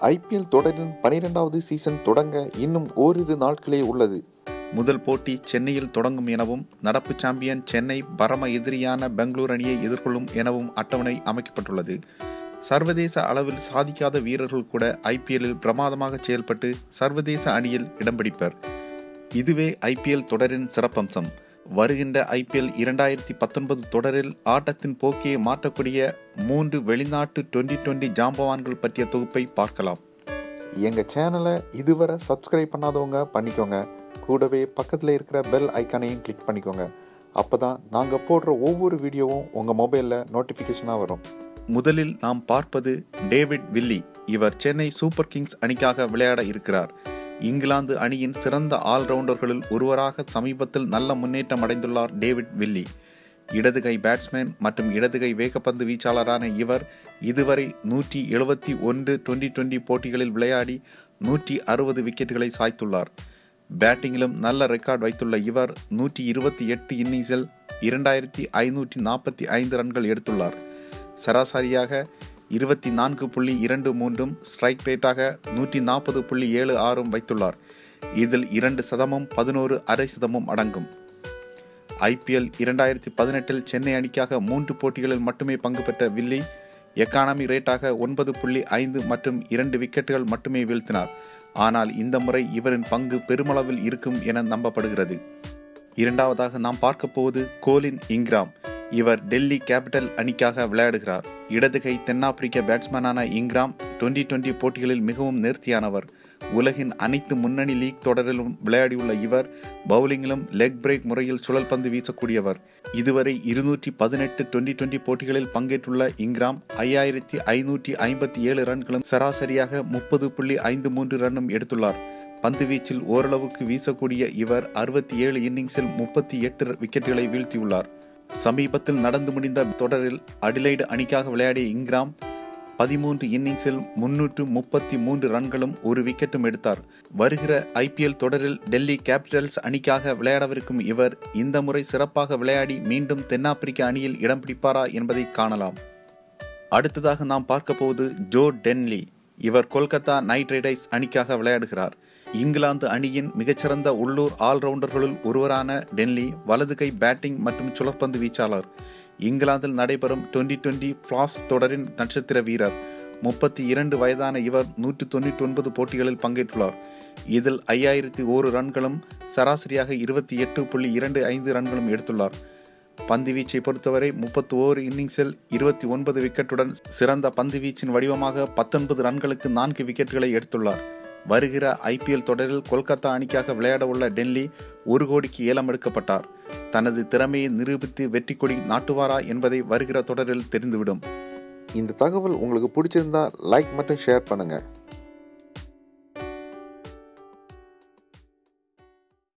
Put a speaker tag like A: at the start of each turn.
A: IPL தொடரின் பனிரெண்டாவது season தொடங்க இன்னும் ஓரிரு நாட்களே உள்ளது. முதல் போட்டி சென்னையில் தொடங்கும் எனவும் நடப்பு சாம்பியன் சென்னை பரம எதிரியான பெங்களூர் அணியை எதிர்கொள்ளும் எனவும் அட்டவணை அமைக்கப்பட்டுள்ளது. சர்வதேச அளவில் சாதிக்காத வீரர்கள் கூட ஐபிஎல்லில் பிரமாதமாக செயல்பட்டு சர்வதேச அணியில் இடம் பிடிப்பர். இதுவே ஐபிஎல் தொடரின் சிறப்பம்சம். வருகின்ற ஐபிஎல் இரண்டாயிரத்தி பத்தொன்பது தொடரில் ஆட்டத்தின் போக்கியை மாற்றக்கூடிய மூன்று வெளிநாட்டு டுவெண்டி டுவெண்டி ஜாம்பவான்கள் பற்றிய தொகுப்பை பார்க்கலாம். எங்கள் சேனலை இதுவரை சப்ஸ்கிரைப் பண்ணாதவங்க பண்ணிக்கோங்க. கூடவே பக்கத்தில் இருக்கிற பெல் ஐக்கானையும் கிளிக் பண்ணிக்கோங்க. அப்போ தான் நாங்கள் போடுற ஒவ்வொரு வீடியோவும் உங்கள் மொபைலில் நோட்டிஃபிகேஷனாக வரும். முதலில் நாம் பார்ப்பது டேவிட் வில்லி. இவர் சென்னை சூப்பர் கிங்ஸ் அணிக்காக விளையாட இருக்கிறார். இங்கிலாந்து அணியின் சிறந்த ஆல்ரவுண்டர்களில் ஒருவராக சமீபத்தில் நல்ல முன்னேற்றம் அடைந்துள்ளார் டேவிட் வில்லி. இடதுகை பேட்ஸ்மேன் மற்றும் இடதுகை வேகப்பந்து வீச்சாளரான இவர் இதுவரை நூற்றி எழுபத்தி ஒன்று டுவெண்டி டுவெண்டி போட்டிகளில் விளையாடி நூற்றி அறுபது விக்கெட்டுகளை சாய்த்துள்ளார். பேட்டிங்கிலும் நல்ல ரெக்கார்ட் வைத்துள்ள இவர் நூற்றி இருபத்தி எட்டு இன்னிங்ஸில் இரண்டாயிரத்தி ஐநூற்றி நாற்பத்தி ஐந்து ரன்கள் எடுத்துள்ளார். சராசரியாக இருபத்தி நான்கு புள்ளி இரண்டு மூன்றும் ஸ்ட்ரைக் ரேட்டாக நூற்றி நாற்பது புள்ளி ஏழு ஆறும் வைத்துள்ளார். இதில் இரண்டு சதமும் பதினோரு அரை சதமும் அடங்கும். ஐபிஎல் இரண்டாயிரத்தி பதினெட்டில் சென்னை அணிக்காக மூன்று போட்டிகளில் மட்டுமே பங்கு பெற்ற வில்லி எக்கானமி ரேட்டாக ஒன்பது புள்ளி ஐந்து மற்றும் இரண்டு விக்கெட்டுகள் மட்டுமே வீழ்த்தினார். ஆனால் இந்த முறை இவரின் பங்கு பெருமளவில் இருக்கும் என நம்பப்படுகிறது. இரண்டாவதாக நாம் பார்க்க போவது கோலின் இங்கிராம் இவர் டெல்லி கேபிட்டல் அணிக்காக விளையாடுகிறார். இடதுகை தென்னாப்பிரிக்க பேட்ஸ்மேனான இங்கிராம் டுவெண்டி டுவெண்டி போட்டிகளில் மிகவும் நேர்த்தியானவர். உலகின் அனைத்து முன்னணி லீக் தொடரிலும் விளையாடியுள்ள இவர் பவுலிங்கிலும் லெக் பிரேக் முறையில் சுழல் பந்து வீசக்கூடியவர். இதுவரை இருநூற்றி பதினெட்டு டுவெண்டி டுவெண்டி போட்டிகளில் பங்கேற்றுள்ள இங்கிராம் ஐயாயிரத்தி ஐநூற்றி ஐம்பத்தி ஏழு ரன்களும் சராசரியாக முப்பது புள்ளி ஐந்து மூன்று ரன்னும் எடுத்துள்ளார். பந்து வீச்சில் ஓரளவுக்கு வீசக்கூடிய இவர் அறுபத்தி ஏழு இன்னிங்ஸில் முப்பத்தி எட்டு விக்கெட்டுகளை வீழ்த்தியுள்ளார். சமீபத்தில் நடந்து முடிந்த தொடரில் அடிலைடு அணிக்காக விளையாடிய இங்கிராம் பதிமூன்று இன்னிங்ஸில் முன்னூற்று முப்பத்தி மூன்று ரன்களும் ஒரு விக்கெட்டும் எடுத்தார். வருகிற ஐபிஎல் தொடரில் டெல்லி கேபிட்டல்ஸ் அணிக்காக விளையாடவிருக்கும் இவர் இந்த முறை சிறப்பாக விளையாடி மீண்டும் தென்னாப்பிரிக்க அணியில் இடம் பிடிப்பாரா என்பதை காணலாம். அடுத்ததாக நாம் பார்க்க போவது ஜோ டென்லி. இவர் கொல்கத்தா நைட் ரைடர்ஸ் அணிக்காக விளையாடுகிறார். இங்கிலாந்து அணியின் மிகச்சிறந்த உள்ளூர் ஆல்ரவுண்டர்களுள் ஒருவரான டென்லி வலதுகை பேட்டிங் மற்றும் சுழற்பந்து வீச்சாளர். இங்கிலாந்தில் நடைபெறும் டுவெண்டி டுவெண்டி பிளாஸ் தொடரின் நட்சத்திர வீரர். முப்பத்தி இரண்டு வயதான இவர் நூற்றி தொண்ணூற்றி ஒன்பது போட்டிகளில் பங்கேற்றுள்ளார். இதில் ஐயாயிரத்தி ஓரு ரன்களும் சராசரியாக இருபத்தி எட்டு புள்ளி இரண்டு ஐந்து ரன்களும் எடுத்துள்ளார். பந்து வீச்சை பொறுத்தவரை முப்பத்தி ஓரு இன்னிங்ஸில் இருபத்தி ஒன்பது விக்கெட்டுடன் சிறந்த பந்து வீச்சின் வடிவமாக பத்தொன்பது ரன்களுக்கு நான்கு விக்கெட்டுகளை எடுத்துள்ளார். வருகிற ஐபிஎல் தொடரில் கொல்கத்தா அணிக்காக விளையாட உள்ள டெல்லி ஒரு கோடிக்கு ஏலம் எடுக்கப்பட்டார். தனது திறமையை நிரூபித்து வெற்றி கொடி நாட்டுவாரா என்பதை வருகிற தொடரில் தெரிந்துவிடும். இந்த தகவல் உங்களுக்கு பிடிச்சிருந்தா லைக் மட்டும் ஷேர் பண்ணுங்கள்